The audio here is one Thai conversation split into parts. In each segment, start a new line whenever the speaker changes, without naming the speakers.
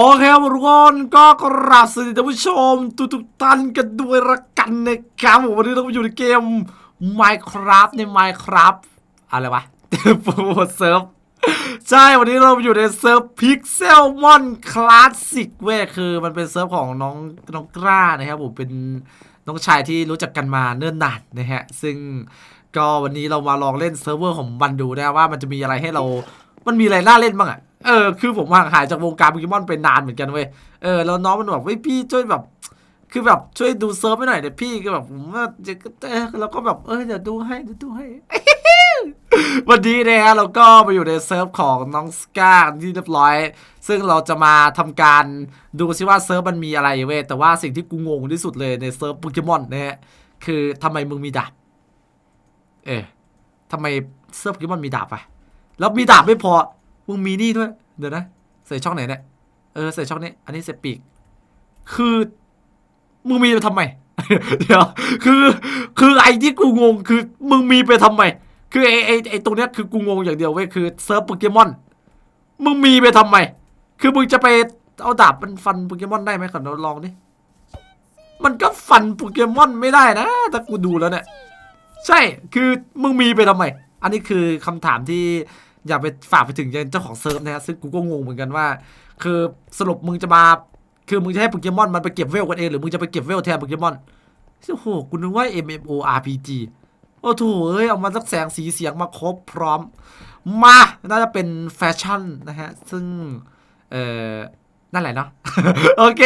โอเคครับทุกคนก็กราบสวัสดีท่านผู้ชมทุกทุกท่านกันด้วยละกันนะครับผมวันนี้เราอยู่ในเกม Minecraft ใน Minecraft อะไรวะโปรโมทเซิร์ฟใช่วันนี้เราอยู่ในเซิร์ฟ Pixelmon Classic เว้ยคือมันเป็นเซิร์ฟของน้องน้องกล้านะครับผมเป็นน้องชายที่รู้จักกันมาเนิ่นนานนะฮะ ซึ่งก็วันนี้เรามาลองเล่นเซิร์ฟเวอร์ของมันดูนะว่ามันจะมีอะไรให้เรา มันมีอะไรน่าเล่นบ้างอะ เออคือผมห่างหายจากวงการโปเกมอนไปนานเหมือนกันเว้ยเออแล้วน้องมันบอกเฮ้ยพี่ช่วยแบบ คือแบบช่วยดูเซิร์ฟให้หน่อยเดี๋ยวพี่ก็แบบผมว่าจะเออแล้วก็แบบเออเดี๋ยวดูให้เดี๋ยวดูให้ วันนี้นะฮะเราก็มาอยู่ในเซิร์ฟของน้องสกาที่เรียบร้อย ซึ่งเราจะมาทำการดูซิว่าเซิร์ฟมันมีอะไรเว้ยแต่ว่าสิ่งที่กูงงที่สุดเลยในเซิร์ฟโปเกมอนนะฮะคือทำไมมึงมีดาบเออทำไมเซิร์ฟโปเกมอนมีดาบอะแล้วมีดาบไม่พอ มึงมีนี่ด้วย เดี๋ยวนะ ใส่ช่องไหนเนี่ย เออ ใส่ช่องนี้ อันนี้ใส่ปีก คือ มึงมีไปทำไม เดี๋ยว คือ คือไอ้ที่กูงง คือ มึงมีไปทำไม คือไอ้ไอ้ไอ้ตรงเนี้ยคือกูงงอย่างเดียวเว้ย คือเซิร์ฟโปเกมอน มึงมีไปทำไม คือมึงจะไปเอาดาบมันฟันโปเกมอนได้ไหมขอลองดิ มันก็ฟันโปเกมอนไม่ได้นะถ้ากูดูแล้วเนี่ย ใช่ คือมึงมีไปทำไม อันนี้คือคำถามที่ อย่าไปฝากไปถึงเจ้าของเซิร์ฟนะฮะซึ่งกูก็งงเหมือนกันว่า คือสรุปมึงจะมาคือมึงจะให้โปเกมอนมันไปเก็บเวลกันเองหรือมึงจะไปเก็บเวลแทนโปเกมอนโอ้โหกูนึกว่า MMORPG โอ้โถเอ้ยเอามาสักแสงสีเสียงมาครบพร้อม มาน่าจะเป็นแฟชั่นนะฮะ ซึ่ง เอ่อนั่นแหละเนาะโอเค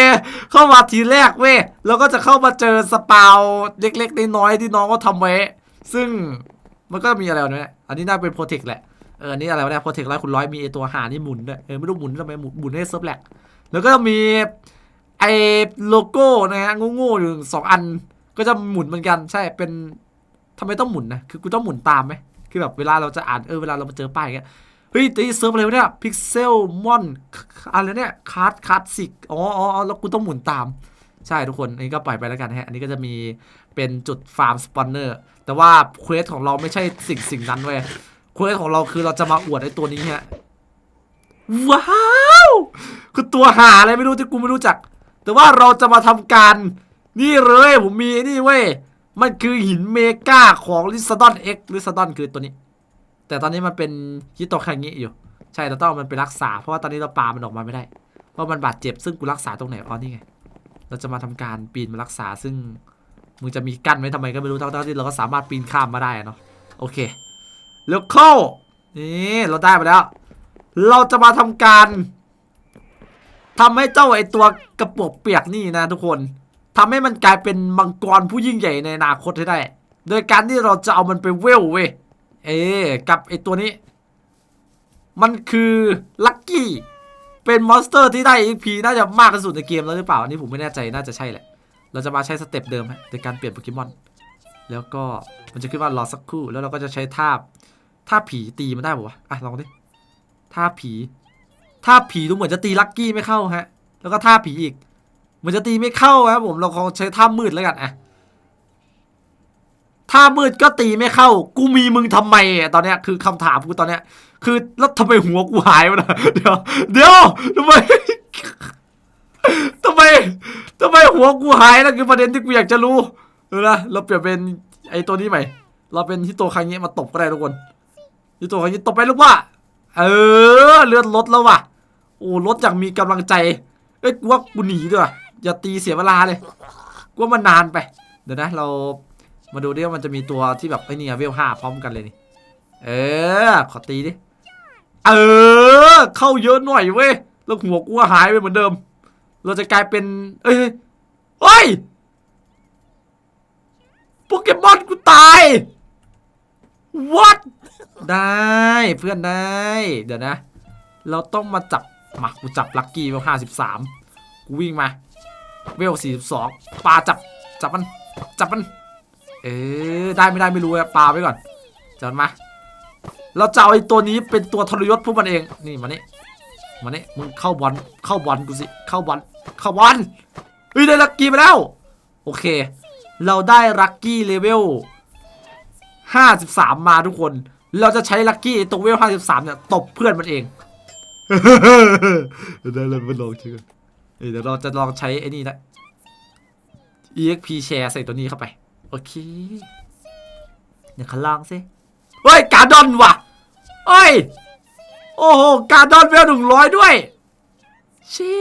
เข้ามาทีแรกเว้ยแล้วก็จะเข้ามาเจอสปาวเล็กๆน้อยๆที่น้องก็ทำไว้ ซึ่งมันก็มีอะไรวะเนี่ยอันนี้น่าเป็นโปรเทคแหละ เออนนี้อะไรวะเนี่ยโปรเทคร้อยคุณร้อยมีตัวหานี่หมุนด้วยเออไม่รู้หมุนทำไมหมุนหมุนให้เซิร์ฟแหลกแล้วก็มีไอโลโก้นะฮะง่ๆอยู่สองอันก็จะหมุนเหมือนกันใช่เป็นทำไมต้องหมุนนะคือกูต้องหมุนตามไหมคือแบบเวลาเราจะอ่านเออเวลาเรามาเจอป้ายเงี้ยเฮ้ยตีเซิร์ฟอะไรวะเนี่ยพิกเซลมอนอะไรเนี่ยคาร์ดคาร์ดสิกอ๋ออ๋อแล้วกูต้องหมุนตาม ใช่ทุกคนอันนี้ก็ปล่อยไปแล้วกันฮะอันนี้ก็จะมีเป็นจุดฟาร์มสปอนเนอร์แต่ว่าเควสของเราไม่ใช่สิ่งสิ่งนั้นเว้ย เควสของเราคือเราจะมาอวดไอ้ตัวนี้ฮะ ว้าว คือตัวหาอะไรไม่รู้ที่กูไม่รู้จัก แต่ว่าเราจะมาทำการ นี่เลยผมมีนี่เว้ย มันคือหินเมกาของลิซาดอนเอ็กลิซาดอนคือตัวนี้ แต่ตอนนี้มันเป็นฮิโตคังิอยู่ ใช่เราต้องเอามันไปรักษา เพราะว่าตอนนี้เราปามันออกมาไม่ได้ เพราะมันบาดเจ็บซึ่งกูรักษาตรงไหนอ๋อนี่ไง เราจะมาทำการปีนมารักษาซึ่งมึงจะมีกั้นไว้ทำไมก็ไม่รู้ทั้งๆที่เราก็สามารถปีนข้ามมาได้อะเนาะโอเค แล้วเข้า นี่เราได้มาแล้ว เราจะมาทำการทำให้เจ้าไอตัวกระปวกเปียกนี่นะทุกคนทำให้มันกลายเป็นมังกรผู้ยิ่งใหญ่ในอนาคตให้ได้ โดยการที่เราจะเอามันไปเวลเว้ย เอกับไอตัวนี้ มันคือลัคกี้ เป็นมอนสเตอร์ที่ได้ EP น่าจะมากที่สุดในเกมแล้วหรือเปล่า อันนี้ผมไม่แน่ใจ น่าจะใช่แหละ เราจะมาใช้สเต็ปเดิมฮะในการเปลี่ยนโปเกมอน แล้วก็มันจะขึ้นว่า รอสักครู่ แล้วเราก็จะใช้ท่า ท่าผีตีมันได้ป่วะอะลองดิท่าผีท่าผีดูเหมือนจะตีลัคกี้ไม่เข้าฮะ แล้วก็ท่าผีอีก เหมือนจะตีไม่เข้าครับผมเราลองใช้ท่ามืดแล้วกันอะถ้ามืดก็ตีไม่เข้า กูมีมึงทำไมอะตอนเนี้ยคือคำถามกูตอนเนี้ย คือแล้วทำไมหัวกูหายไปนะเดี๋ยวเดี๋ยวทำไมทำไมทำไมหัวกูหายนั่นคือประเด็นที่กูอยากจะรู้เออนะเราเปลี่ยนเป็นไอ้ตัวนี้ใหม่ เราเป็นฮิโตคังเงะมาตบก็ได้ทุกคน ฮิโตคังเงะตบไปลูกว่า เออ เลือดลดแล้วว่ะ โอ้ลดอย่างมีกำลังใจ เอ้ยกูว่ากูหนีด้วยอย่าตีเสียเวลาเลยกูว่ามันนานไป เดี๋ยวนะ เรามาดูดิว่ามันจะมีตัวที่แบบไอ้นี่อะเวลห้าพร้อมกันเลยนี่ เออ ขอตีดิ เออ เข้าเยอะหน่อยเว้ย แล้วหัวกูก็หายไปเหมือนเดิม เราจะกลายเป็น เอ้ยเฮ้ยโปเกมอนกูตาย what ได้เพื่อนได้ เดี๋ยวนะ เราต้องมาจับมากูจับลักกี้เวลห้าสิบสามกูวิ่งมา เวลสี่สิบสองปลาจับจับมันจับมัน เออได้ไม่ได้ไม่รู้อะปลาไว้ก่อนจับมันมาเราจะเอาไอ้ตัวนี้เป็นตัวทรยศพวกมันเองนี่มานี่มานี่มึงเข้าบอลเข้าบอลกูสิเข้าบอลเข้าบอลเฮ้ยได้ลักกี้มาแล้ว โอเค เราได้ลักกี้เลเวล 53 มาทุกคน เราจะใช้ลักกี้ตรงเวล 53 เนี่ย ตบเพื่อนมันเองเดี๋ยวเราไปลองเชื่อเอ้ยเดี๋ยวเราจะลองใช้ไอ้นี่นะ exp share ใส่ตัวนี้เข้าไป โอเคเดี๋ยวขอลองสิเฮ้ย การดอนว่ะเฮ้ย โอ้โห การดอนเวลหนึ่งร้อยด้วยชิ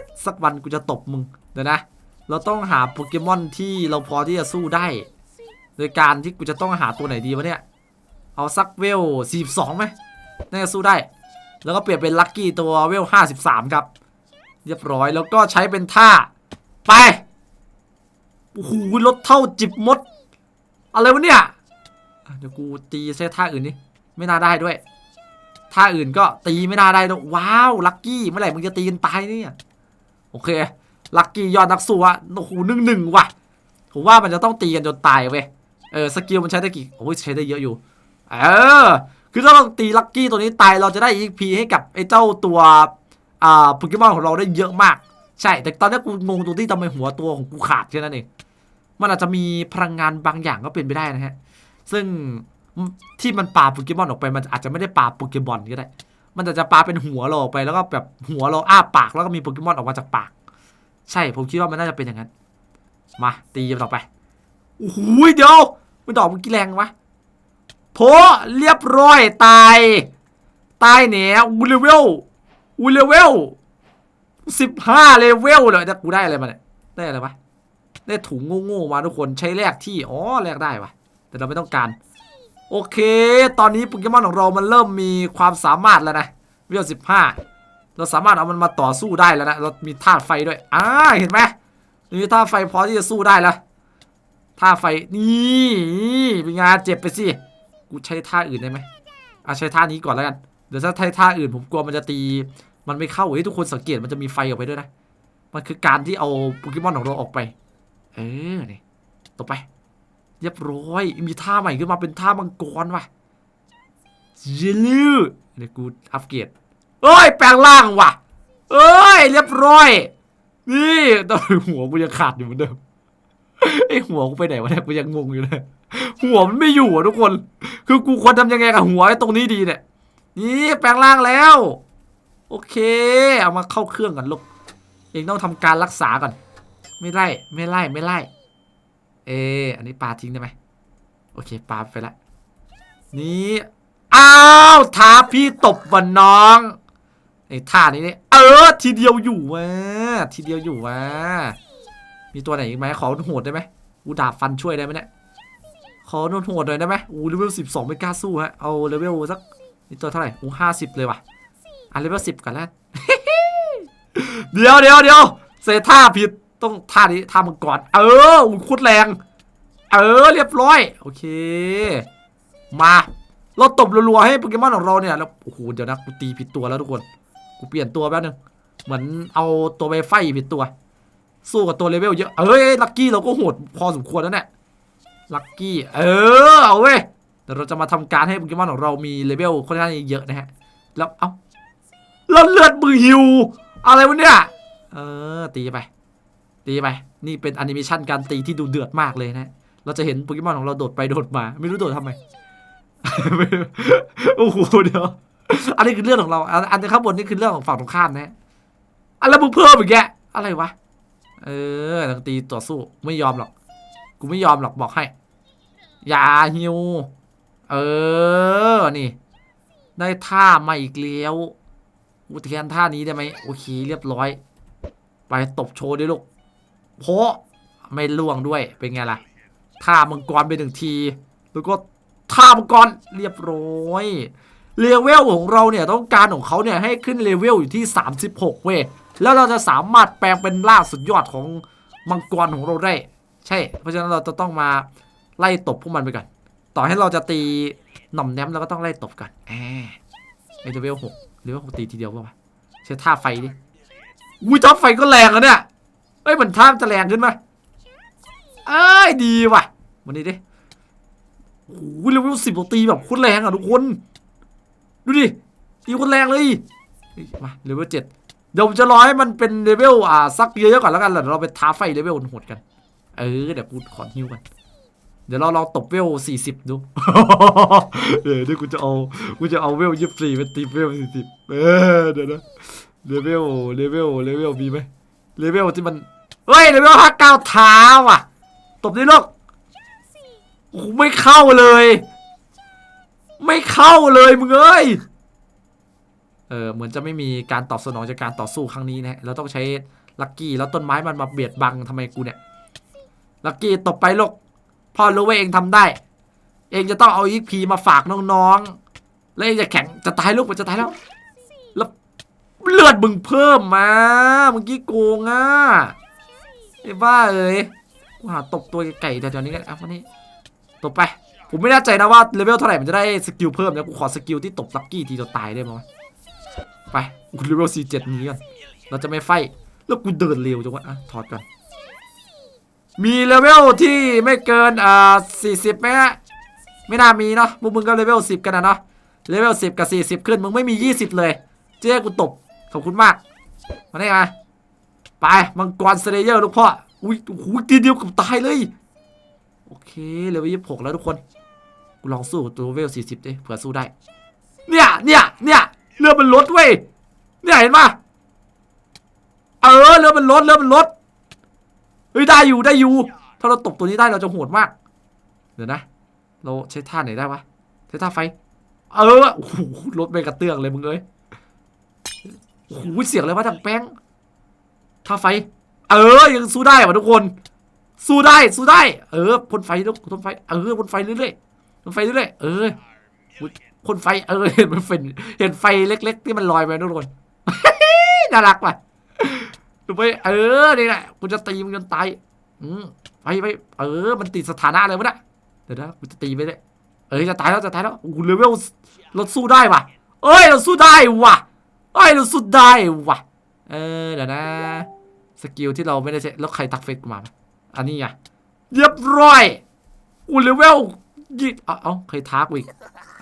ดสักวันกูจะตบมึง เดี๋ยวนะ เราต้องหาโปเกมอนที่เราพอที่จะสู้ได้ โดยการที่กูจะต้องหาตัวไหนดีวะเนี่ย เอาซักเวล42ไหมน่าจะสู้ได้ แล้วก็เปลี่ยนเป็นลัคกี้ตัวเวล53 ครับ เรียบร้อยแล้วก็ใช้เป็นท่า ไป โอ้โหรถเท่าจิบมด อะไรวะเนี่ย เดี๋ยวกูตีใช้ท่าอื่นนี่ไม่น่าได้ด้วยท่าอื่นก็ตีไม่น่าได้ด้วยว้าว ลัคกี้เมื่อไหร่มึงจะตีกันตายเนี่ย โอเค ลัคกี้ยอดนักสู้อะโอ้โหหนึ่งหนึ่งว่ะผมว่ามันจะต้องตีกันจนตายเว้ย เออสกิลมันใช้ได้กี่โอ้ยใช้ได้เยอะอยู่ เออ คือถ้าเราตีลัคกี้ตัวนี้ตายเราจะได้ EP ให้กับไอ้เจ้าตัวอ่าโปเกมอนของเราได้เยอะมาก ใช่ แต่ตอนนี้กูงงตรงที่ทำไมหัวตัวของกูขาดแค่นั้นเองมันอาจจะมีพลังงานบางอย่างก็เป็นไปได้นะฮะ ซึ่งที่มันปาโปเกมอนออกไปมันอาจจะไม่ได้ปาโปเกมอนก็ได้ มันอาจจะปาเป็นหัวเราออกไปแล้วก็แบบหัวเราอ้าปากแล้วก็มีโปเกมอนออกมาจากปาก ใช่ผมคิดว่ามันน่าจะเป็นอย่างนั้น มาตีต่อไปโอ้โหเดี๋ยว มันดอกมันกี่แรงวะโผเรียบร้อยตาย ตายแหนอูเลเวลอูเลเวลสิบห้าเลเวลเลยแต่กูได้อะไรมาเนี่ยได้อะไรวะได้ถุงโง่ๆมาทุกคนใช้แลกที่อ๋อแลกได้วะแต่เราไม่ต้องการ โอเค ตอนนี้โปเกมอนของเรามันเริ่มมีความสามารถแล้วนะเวลสิบห้าเราสามารถเอามันมาต่อสู้ได้แล้วนะเรามีธาตุไฟด้วยอ่าเห็นไหมมีธาตุไฟพอที่จะสู้ได้แล้ว ท่าไฟนี่นี่เป็นงานเจ็บไปสิกูใช้ท่าอื่นได้ไหมอะใช้ท่านี้ก่อนแล้วกันเดี๋ยวถ้าใช้ท่าอื่นผมกลัวมันจะตี มันไม่เข้าเฮ้ยทุกคนสังเกตมันจะมีไฟออกไปด้วยนะมันคือการที่เอาโปเกมอนของเราออกไป เออนี่ต่อไปเรียบร้อยมีท่าใหม่ขึ้นมาเป็นท่ามังกรว่ะเยลือเดี๋ยกูอัปเกรดเอ้ยแปลงร่างว่ะ เอ้ยเรียบร้อย นี่ตอนหัวกูยังขาดอยู่เหมือนเดิม ไอหัวกูไปไหนวะเนี่ยกูยังงงอยู่เลยหัวมันไม่อยู่อะทุกคน คือกูควรทำยังไงกับหัวไอ้ตรงนี้ดีเนี่ย นี่แปลงร่างแล้ว โอเค เอามาเข้าเครื่องกันลูกเองต้องทำการรักษาก่อน ไม่ไล่ไม่ไล่ไม่ไล่ เอออันนี้ปลาทิ้งได้ไหมโอเคปลาไปละ นี่อ้าวท้าพี่ตบวันน้องไอ้ท่านี้เนี่ยเออ ทีเดียวอยู่วะทีเดียวอยู่วะ มีตัวไหนอีกไหมขอโหดได้ไหมอูดาบฟันช่วยได้ไหมเนี่ยขอโหดหน่อยได้ไหมอูเลเวลสิบสองไม่กล้าสู้ฮะเอาเลเวลสักนี่ตัวเท่าไหร่อูห้าสิบเลยว่ะอะเลเวลสิบกันแล้วเดี๋ยวเดี๋ยวเดี๋ยวเซท่าผิดต้องท่านี้ท่ามังกรเอออุ้ยโคุดแรง เออเรียบร้อยโอเค มาเราตบรัวๆให้โปเกมอนของเราเนี่ยแล้วโอ้โหเดี๋ยวนะกูตีผิดตัวแล้วทุกคนกูเปลี่ยนตัวแป๊บนึงเหมือนเอาตัวไปไฟผิดตัว สู้กับตัวเลเวลเยอะ เอ้ย ลักกี้เราก็โหดพอสมควรแล้วเนี่ยลักกี้ เออ เอาเว้ยเดี๋ยวเราจะมาทำการให้โปเกมอนของเรามีเลเวลค่อนข้างเยอะนะฮะ แล้ว เอ้าแล้วเลือดมือหิว อะไรวะเนี่ย เออ ตีไป ตีไป นี่เป็นแอนิเมชันการตีที่ดูเดือดมากเลยนะ เราจะเห็นโปเกมอนของเราโดดไปโดดมา ไม่รู้โดดทำไม โอ้โห เดี๋ยว อันนี้คือเรื่องของเรา อันอันข้างบนนี่คือเรื่องของฝั่งตรงข้ามนะฮะอันแล้วมึงเพิ่มอีกแกอะไรวะ เออต้องตีต่อสู้ไม่ยอมหรอก กูไม่ยอมหรอกบอกให้ อย่าฮิว เออ นี่ ได้ท่ามาอีกแล้วกูแทนท่านี้ได้ไหมโอเคเรียบร้อย ไปตบโชว์ด้วยลูกเพราะไม่ล่วงด้วยเป็นไงล่ะท่ามังกรไปหนึ่งที แล้วก็ท่ามังกรเรียบร้อย เลเวลของเราเนี่ยต้องการของเขาเนี่ยให้ขึ้นเลเวลอยู่ที่ 36 เว้ยแล้วเราจะสามารถแปลงเป็นล่าสุดยอดของมังกรของเราได้ ใช่ เพราะฉะนั้นเราจะต้องมาไล่ตบพวกมันไปก่อน ต่อให้เราจะตีหน่อมแนมเราก็ต้องไล่ตบก่อนแอบเลเวลหกเลเวลหกตีทีเดียวป่าวะใช้ท่าไฟดิอุ้ยท่าไฟก็แรงอะเนี่ยเอ้ยเหมือนท่าจะแรงขึ้นไหมเอ้ยดีว่ะวันนี้ดิโอ้โหเลเวลสิบตีแบบโคตรแรงอะทุกคน ดูดิตีคตรแรงเลยมาเลเวลเจ็ดเดี๋ยวผมจะรอให้มันเป็นเลเวลอ่าสักเยอะๆก่อนแล้วกันแล้วเดี๋ยวเราไปท้าไฟเลเวลโหดกัน เออเดี๋ยวกูขอฮิวกันเดี๋ยวเราลองตบเวลสี่สิบดู เดี๋ยวกูจะเอา กูจะเอาเวลยี่สิบสี่เป็นตีเวลสี่สิบเออเดี๋ยวนะ เลเวล เลเวล เลเวลมีไหมเลเวลที่มัน เฮ้ย เลเวลห้าเก้าเท้าอะ ตบดิลูกโอ้ไม่เข้าเลย ไม่เข้าเลยมึงเอ้ย เออเหมือนจะไม่มีการตอบสนองจากการต่อสู้ครั้งนี้นะเราต้องใช้ลักกี้แล้วต้นไม้มันมาเบียดบังทำไมกูเนี่ย ลักกี้ตบไปลูกพ่อรู้ว่าเองทำได้ เองจะต้องเอาอีกพีมาฝากน้องๆ แล้วเองจะแข่งจะตายลูกมันจะตายแล้ว แล้วเลือดมึงเพิ่มมาเมื่อกี้โกงอะไอ้บ้าเอ้ยกูหาตบตัวไก่แถวนี้กันอะวันนี้ตบไป ผมไม่แน่ใจนะว่าเลเวลเท่าไหร่มันจะได้สกิลเพิ่มนะกูขอสกิลที่ตบลักกี้ทีจะตายได้ไหมไปกูเลเวลสี่เจ็ดนี้กันเราจะไม่ไฟแล้วกูเดินเร็วจังวะอะถอดก่อนมีเลเวลที่ไม่เกินอ่าสี่สิบไหมฮะไม่น่ามีเนาะพวกมึงก็เลเวลสิบกันนะเนาะเลเวลสิบกับสี่สิบขึ้นมึงไม่มียี่สิบเลย เจ๊กูตบขอบคุณมากมาได้มาไปมังกรสเลเยอร์ลูกพ่ออุ้ยโอ้โหทีเดียวกับตายเลย โอเคเลเวลยี่สิบหกแล้วทุกคน กูลองสู้ตัวเวลสี่สิบดิเผื่อสู้ได้ เนี่ยเนี่ยเนี่ยเรือมันลดเว้ยเนี่ยเห็นปะเออเรือมันลดเรือมันลดเฮ้ยได้อยู่ได้อยู่ ถ้าเราตบตัวนี้ได้เราจะโหดมาก เดี๋ยวนะ เราใช้ท่าไหนได้วะใช้ท่าไฟ เออโอ้โหรถไปกระเตื้องเลยมึงเอ้ยโอ้โหเสียงอะไรวะดังแป้งท่าไฟ เออ ยังสู้ได้วะทุกคน สู้ได้สู้ได้ เออพ่นไฟลูกพ่นไฟ เออพ่นไฟเรื่อยๆ พ่นไฟเรื่อยเอออุ๊ยพ่นไฟเออเห็นมันเป็นเห็นไฟเล็ก ๆ ที่มันลอยไปทุกคนน่ารักว่ะดูไปเออนี่แหละกูจะตีมึงจนตายอืมไปไปเออ มันติดสถานะอะไรวะเนี่ยเดี๋ยวนะกูจะตีไปเลยเอ้ยจะตายแล้วจะตายแล้วโอ้โหเลเวลเราสู้ได้ว่ะ เอ้ยเราสู้ได้ว่ะเอ้ยเราสู้ได้ว่ะ เออเดี๋ยวนะสกิลที่เราไม่ได้ใช้แล้วใครทักเฟซกูมาอันนี้ไงเรียบร้อยอูเลเวล ยี่เอาเอาใครทักกูอีก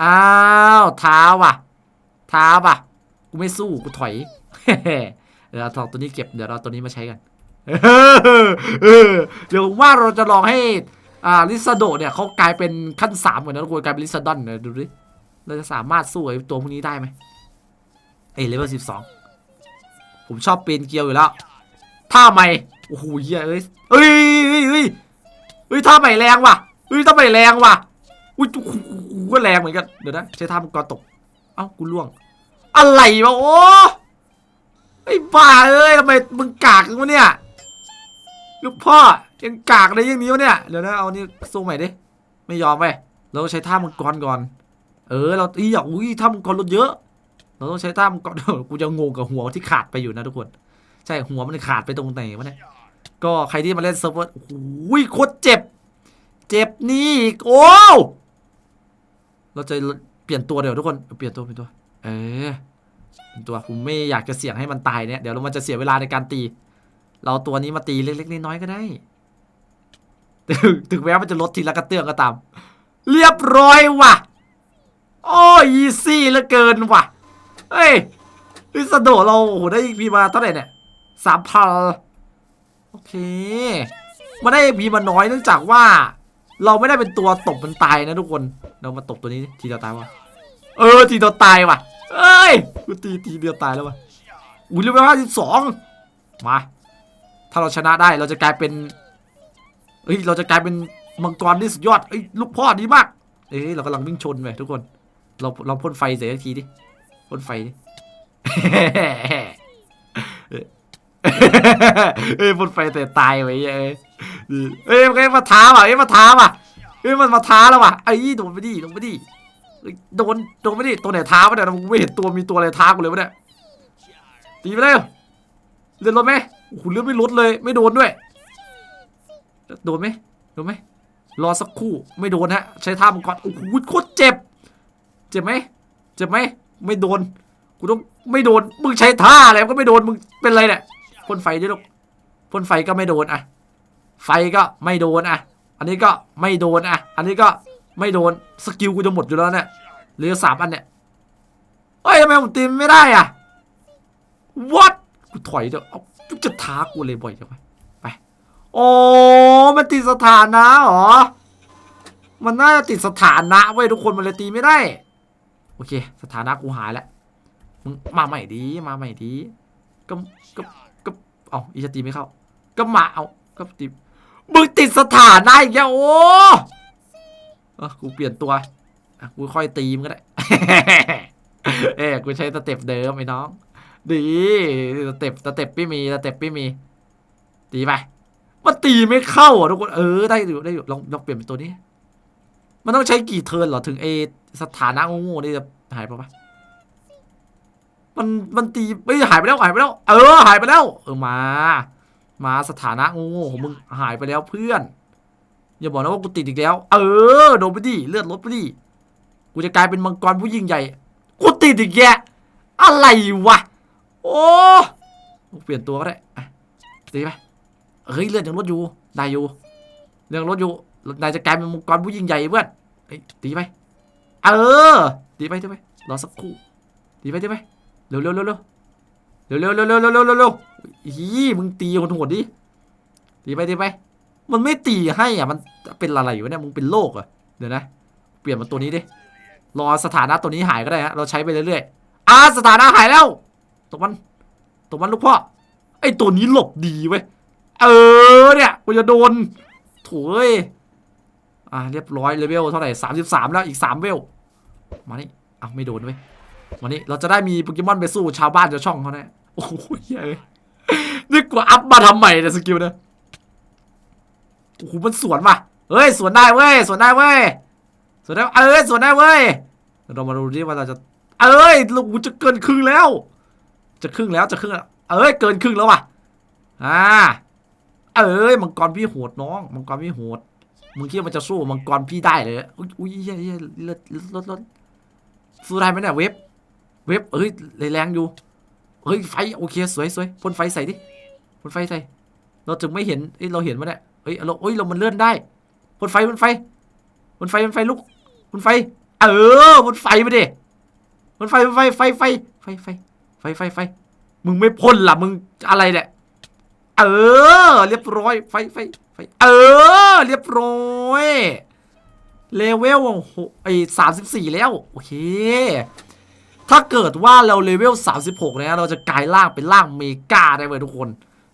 อ้าวท้าว่ะ ท้าว่ะกูไม่สู้กูถอยเดี๋ยวเอาทองตัวนี้เก็บเดี๋ยวเราตัวนี้มาใช้กันเดี๋ยวว่าเราจะลองให้อ่าลิซาโดเนี่ยเขากลายเป็นขั้นสามเหมือนนั้นกูกลายเป็นลิซาดอนเนี่ยดูดิเราจะสามารถสู้ไอ้ตัวพวกนี้ได้ไหมเอ้เลเวลสิบสองผมชอบปีนเกียวอยู่แล้วท่าใหม่โอ้โหเหี้ยเอ้ยเอ้ยเอ้ยเอ้ยเอ้ยท่าใหม่แรงว่ะเอ้ยท่าใหม่แรงว่ะ อุ้ยก็แรงเหมือนกัน เดี๋ยวนะใช้ท่ามังกรตก เอ้ากูล่วง อะไรวะโอ้ไอ้บ้าเอ้ยทำไมมึงกากวะเนี่ยลูกพ่อยังกากเลยย่างนี้วะเนี่ยเดี๋ยวนะเอานี่สู้ใหม่ดิไม่ยอมไปเราใช้ท่ามังกรก่อน เออ เราอีอยากอุ้ยท่ามังกรลดเยอะ เราต้องใช้ท่ามังกรกูจะงงกับหัวที่ขาดไปอยู่นะทุกคน ใช่หัวมันขาดไปตรงไหนวะเนี่ยก็ใครที่มาเล่นเซิร์ฟเวอร์โอ้โหโคตรเจ็บ เจ็บนี่โอ้ เราจะเปลี่ยนตัวเดี๋ยวทุกคนเปลี่ยนตัวเปลี่ยนตัว เออตัวผมไม่อยากจะเสี่ยงให้มันตายเนี่ยเดี๋ยวมันจะเสียเวลาในการตี เราตัวนี้มาตีเล็กๆน้อยๆก็ได้ถึงถึงแม้มันจะลดทีละกระเตื้องก็ตาม เรียบร้อยว่ะ โอ้ยีซี่เหลือเกินว่ะ เฮ้ยลิซาโดเราโอ้โหได้พีมาเท่าไหร่เนี่ยสามพันโอเค มาได้พีมาน้อยเนื่องจากว่า เราไม่ได้เป็นตัวตบมันตายนะทุกคน เรามาตบตัวนี้ทีเดียวตายวะเออทีเดียวตายว่ะเอ้ยกูตีทีเดียวตายแล้ววะอุ้ยเลเวลห้าสิบสองมา ถ้าเราชนะได้เราจะกลายเป็นเฮ้ยเราจะกลายเป็นมังกรที่สุดยอดเอ้ยลูกพ่อดีมาก เอ้ยเรากำลังวิ่งชนไปทุกคน เราเราพ่นไฟเสียทีดิพ่นไฟดิเอ้ยพ่นไฟแต่ตายไว้เอ้ย เอ้ยมันมาท้าว่ะเอ้ยมาท้าว่ะเอ้ยมันมาท้าแล้วว่ะไอ้ยโดนไปดิโดนไปดิโดนโดนไปดิตัวไหนท้าวะเนี่ยกูไม่เห็นตัวมีตัวอะไรท้ากูเลยวะเนี่ยตีไปเลยเลือดลดไหมโอ้โหเลือดไม่ลดเลย ไม่โดนด้วยโดนไหมโดนไหมรอสักครู่ไม่โดนฮะใช้ท่ามังกรโอ้โหโคตรเจ็บ เจ็บไหมเจ็บไหมไม่โดนกูต้องไม่โดนมึงใช้ท่าอะไรก็ไม่โดนมึงเป็นไรเนี่ยพ่นไฟด้วยลูกพ่นไฟก็ไม่โดนอะ ไฟก็ไม่โดนอะ อันนี้ก็ไม่โดนอะ อันนี้ก็ไม่โดน สกิลกูจะหมดอยู่แล้วเนี่ยเหลือสามอันเนี่ยเฮ้ยทำไมผมตีไม่ได้อะ what กูถอยเดี๋ยวเอาจะท้ากูเลยบ่อยจังวะไป โอ้มันติดสถานะเหรอ มันน่าจะติดสถานะเว้ยทุกคนมันเลยตีไม่ได้ โอเค สถานะกูหายแล้วมึงมาใหม่ดีมาใหม่ดีก็ก็ก็เอาอีจะตีไม่เข้า ก็มาเอาก็ตี มึงติดสถานะอีกแล้วโอ้เออกูเปลี่ยนตัวอะกูค่อยตีมก็ได้ เอ้ยกูใช้สเต็ปเดิมไอ้น้อง ดีสเต็ปสเต็ปพี่มีสเต็ปพี่มี ตีไปมันตีไม่เข้าอะทุกคนเออได้อยู่ได้อยู่ลองลองเปลี่ยนเป็นตัวนี้ มันต้องใช้กี่เทิร์นเหรอถึงเอสถานะโง่ๆนี่จะหายไปปะมันมันตีไม่หายไปแล้วหายไปแล้ว เออหายไปแล้ว เออมา มาสถานะโง่ๆของมึงหายไปแล้วเพื่อน อย่าบอกนะว่ากูติดอีกแล้ว เออโดนไปดิเลือดลดไปดิกูจะกลายเป็นมังกรผู้ยิ่งใหญ่กูติดอีกแยะอะไรวะโอ้เปลี่ยนตัวก็ได้อะตีไปเฮ้ยเลือดยังลดอยู่ได้อยู่เลือดยังลดอยู่นายจะกลายเป็นมังกรผู้ยิ่งใหญ่เพื่อนเฮ้ยตีไปเออตีไปตีไปรอสักครู่ตีไปตีไปเร็วเร็วเร็วเร็วเร็วเร็วเร็วเร็วเร็วฮีมึงตีคนโหดดิ ตีไปตีไป มันไม่ตีให้อะ มันเป็นอะไรอยู่เนี่ย มึงเป็นโรคอะเดี๋ยวนะ เปลี่ยนมาตัวนี้ดิ รอสถานะตัวนี้หายก็ได้ฮะ เราใช้ไปเรื่อยๆ อ่าสถานะหายแล้วตัวมันตัวมันลูกพ่อ ไอตัวนี้หลบดีเว้ย เออเนี่ยกูจะโดนถุยอ่าเรียบร้อยเลเวลเท่าไหร่สามสิบสามแล้วอีกสามเวล มานี่อ้าวไม่โดนเว้ย มานี่เราจะได้มีโปเกมอนไปสู้ชาวบ้านชาวช่องเขาเนี่ย โอ้โหเหี้ยยนี่กูอัพมาทำใหม่เนี่ยสกิลเนี่ยโอ้โหมันสวนว่ะเฮ้ยสวนได้เว้ยสวนได้เว้ยสวนได้เอ้ยสวนได้เว้ยเรามาดูดิว่าเราจะเอ้ยลูกจะเกินครึ่งแล้ว จะครึ่งแล้วจะครึ่งเอ้ยเกินครึ่งแล้วว่ะอ่าเอ้ยมังกรพี่โหดน้องมังกรพี่โหดมึงคิดว่ามันจะสู้มังกรพี่ได้เลยอุ้ยอุ้ยเหี้ยเหี้ยเลือดลดลดสู้ได้ไหมเนี่ยเว็บ เว็บเอ้ยแรงอยู่ เฮ้ยไฟโอเคสวยสวยพ่นไฟใส่ดิพ่นไฟใส่ เราจึงไม่เห็นเอ้ยเราเห็นวะเนี่ยเฮ้ยเราเฮ้ยเรามันเลื่อนได้บนไฟบนไฟบนไฟบนไฟลุกบนไฟ เออบนไฟมาดิบนไฟบนไฟไฟไฟไฟไฟไฟไฟไฟมึงไม่พ่นล่ะมึงอะไรเนี่ยเออ เรียบร้อยไฟไฟไฟเออ เรียบร้อยเลเวลหกไอ้สามสิบสี่แล้ว โอเค ถ้าเกิดว่าเราเลเวลสามสิบหกเนี่ยเราจะกลายร่างเป็นร่างเมกาได้เลยทุกคน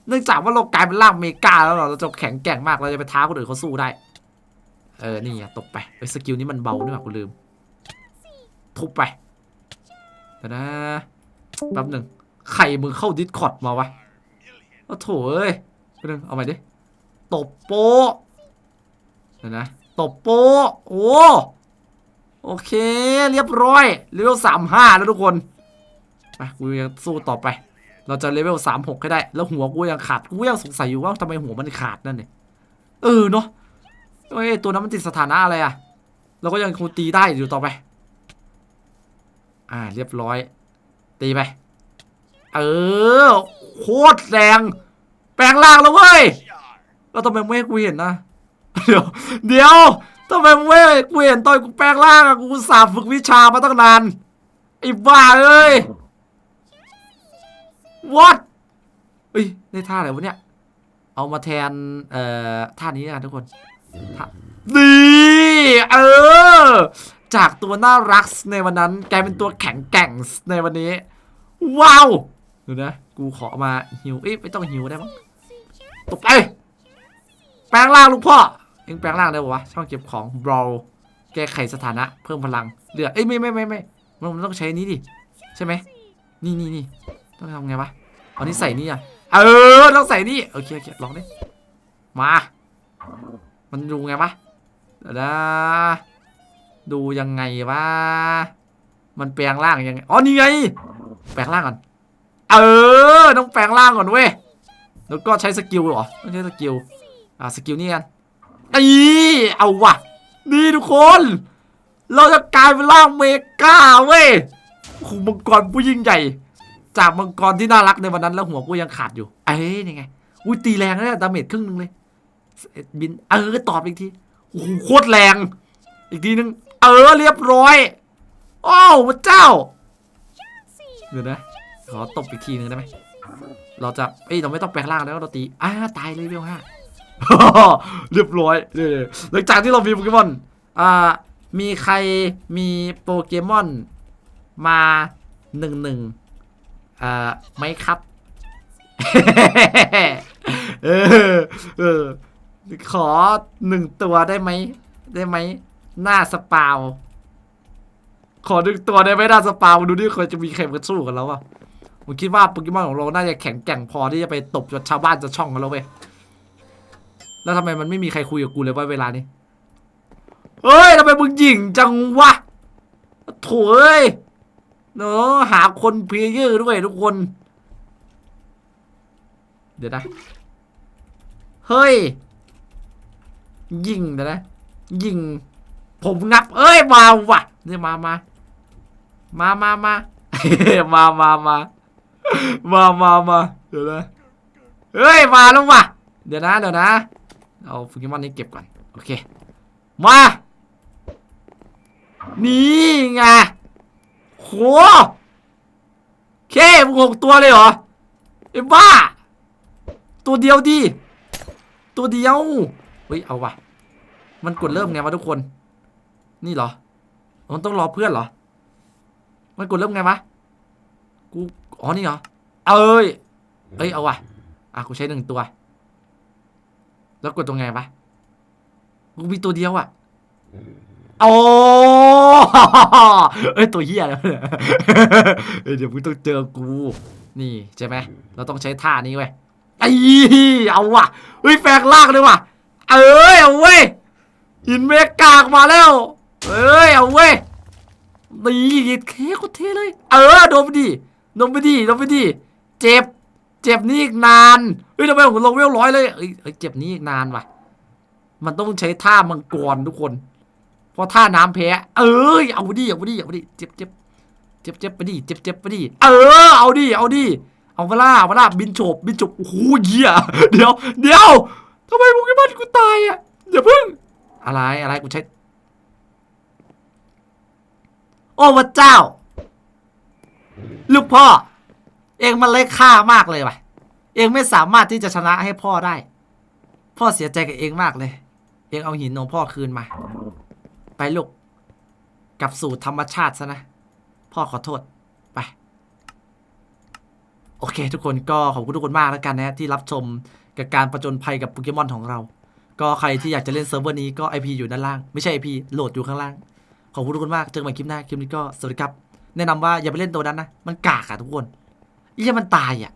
เนื่องจากว่าเรากลายเป็นร่างเมกาแล้วเราจะแข็งแกร่งมาก เราจะไปท้าคนอื่นเขาสู้ได้ เออ นี่ตกไปไอ้สกิลนี้มันเบาด้วยว่ะกูลืม ทุบไปนะแป๊บหนึ่งใครมึงเข้าดิสคอร์ดมาวะโอ้โถเอ้ยแป๊บนึงเอาใหม่ดิ ตบโป๊ะเดี๋ยวนะ ตบโป๊ะโอ้ โอเค เรียบร้อยเลเวลสามห้าแล้วทุกคนไปกูยังสู้ต่อไป เราจะเลเวลสามหกให้ได้ แล้วหัวกูยังขาด กูยังสงสัยอยู่ว่าทำไมหัวมันขาดนั่นเนี่ยเออเนาะเอ้ยตัวนั้นมันติดสถานะอะไรอะเราก็ยังคงตีได้อยู่ต่อไป อ่า เรียบร้อย ตีไป เออ โคตรแรง แปลงร่างแล้วเว้ยแล้วทำไมไม่ให้กูเห็นนะ เดี๋ยว เดี๋ยว ทำไมมึงไม่ให้กูเห็นตอนกูแปลงร่างอะกูสาห์ฝึกวิชามาตั้งนานไอ้บ้าเอ้ย what เอ้ยได้ท่าอะไรวะเนี่ย เอามาแทน เอ่อ ท่านี้นะทุกคนท่าดีเออ จากตัวน่ารักในวันนั้น กลายเป็นตัวแข็งแกร่งในวันนี้ ว้าว ดูนะ กูขอมาหิวเอ้ยไม่ต้องหิวได้มั้งตบไป แปลงร่างลูกพ่อ เอ็งแปลงร่างได้ปะวะช่องเก็บของบรอแก้ไขสถานะเพิ่มพลังเลือดเอ้ยไม่ไม่ไม่ไม่มันมันต้องใช้นี้ดิใช่ไหมนี่นี่นี่ต้องทำไงวะเอานี่ใส่นี่อะเออต้องใส่นี่โอเคโอเคลองดิมามันดูไงวะเดี๋ยวนะดูยังไงวะมันแปลงร่างยังไงอ๋อนี่ไงแปลงร่างก่อนเออต้องแปลงร่างก่อนเว้ยแล้วก็ใช้สกิลเหรอต้องใช้สกิลอ่าสกิลนี่กัน นี่เอาวะนี่ทุกคน เราจะกลายเป็นร่างเมกาเว้ยโอ้โหมังกรผู้ยิ่งใหญ่ จากมังกรที่น่ารักในวันนั้นแล้วหัวกูยังขาดอยู่ เอ้ยนี่ไงอุ้ยตีแรงนะเลยดาเมจครึ่งหนึงเลยบินเออตอบอีกทีโอ้โหโคตรแรง อีกทีนึง เออเรียบร้อยโอ้าวพระเจ้าเดี๋ยวนะขอตบอีกทีนึงได้ไหมเราจะเอ้ยเราไม่ต้องแปลงร่างแล้วเราตีอ่าตายเลยเวลห้า เรียบร้อยเลยหลังจากที่เรามีโปเกมอน อ่า มีใครมีโปเกมอนมาหนึ่งหนึ่งอ่าไหมครับ เออ เออ ขอหนึ่งตัวได้ไหม ได้ไหม หน้าสปาว ขอหนึ่งตัวได้ไหมหน้าสปาว ดูดิเคยจะมีใครมาสู้กันแล้วอะผมคิดว่าโปเกมอนของเรา น่าจะแข็งแกร่งพอที่จะไปตบจนชาวบ้านจะช่องกันแล้วเว้ย แล้วทำไมมันไม่มีใครคุยกับกูเลยว่าเวลานี้ เฮ้ยทำไมมึงหยิ่งจังวะโถ่เอ้ยเนาะหาคนเพลเยอร์ด้วยทุกคน เดี๋ยวนะ เฮ้ย ยิงเดี๋ยวนะ ยิง ผมนับ เอ้ย มาว่ะเนี่ยมามามามามามามามามามามาเดี๋ยวนะ เฮ้ย มาแล้วว่ะ เดี๋ยวนะ เดี๋ยวนะ เอาโปเกมอนนี้เก็บก่อน โอเค มา นี่ไงโหเคมึงหกตัวเลยเหรอไอ้บ้า ตัวเดียวดิตัวเดียวเฮ้ยเอาว่ะ มันกดเริ่มไงวะทุกคน นี่เหรอมันต้องรอเพื่อนเหรอ มันกดเริ่มไงวะ กู อ๋อ นี่เหรอ เอ้ย เอ้ย เอาว่ะ อะ กูใช้หนึ่งตัว แล้วกดตรงไงวะกูมีตัวเดียวอะโอ้เอ้ยตัวเฮียแล้วเนี่ยเอ้ยเดี๋ยวมึงต้องเจอกู นี่ใช่ไหมเราต้องใช้ท่านี้เว้ยไอ้เอาว่ะเฮ้ยแฝงลากเลยว่ะ เอ้ยเอาเว้ยหินเมกากมาแล้วเอ้ยเอาเว้ยนี่เคโคตรเท่เลย เออโดนไปดิโดนไปดิโดนไปดิเจ็บ เจ็บนี่อีกนานเฮ้ยทำไมผมลงเวลร้อยเลยเอ้ยเจ็บนี่อีกนานว่ะ มันต้องใช้ท่ามังกรทุกคน เพราะท่าน้ำแพ้ เอ้ยเอาดิเอาดิเอาดิเจ็บเจ็บเจ็บเจ็บไปดิเจ็บเจ็บไปดิเออเอาดิเอาดิเอาเวลาเอาเวลาบินโฉบบินโฉบโอ้โหเหี้ยเดี๋ยวเดี๋ยวทำไมโปเกมอนกูตายอะอย่าเพิ่ง อะไรอะไรกูใช้โอ้พระเจ้า ลูกพ่อ เองมันเล็กค่ามากเลยว่ะ เองไม่สามารถที่จะชนะให้พ่อได้ พ่อเสียใจกับเองมากเลย เองเอาหินของพ่อคืนมา ไปลูกกลับสู่ธรรมชาติซะนะ พ่อขอโทษ ไป โอเค ทุกคนก็ขอบคุณทุกคนมากแล้วกันนะที่รับชมกับการประจนภัยกับโปเกมอนของเรา ก็ใครที่อยากจะเล่นเซิร์ฟเวอร์นี้ก็ IP อยู่ด้านล่าง ไม่ใช่ IP โหลดอยู่ข้างล่าง ขอบคุณทุกคนมาก เจอกันใหม่คลิปหน้า คลิปนี้ก็สวัสดีครับ แนะนำว่าอย่าไปเล่นตัวนั้นนะ มันกากอะทุกคน อีจะมันตายอะ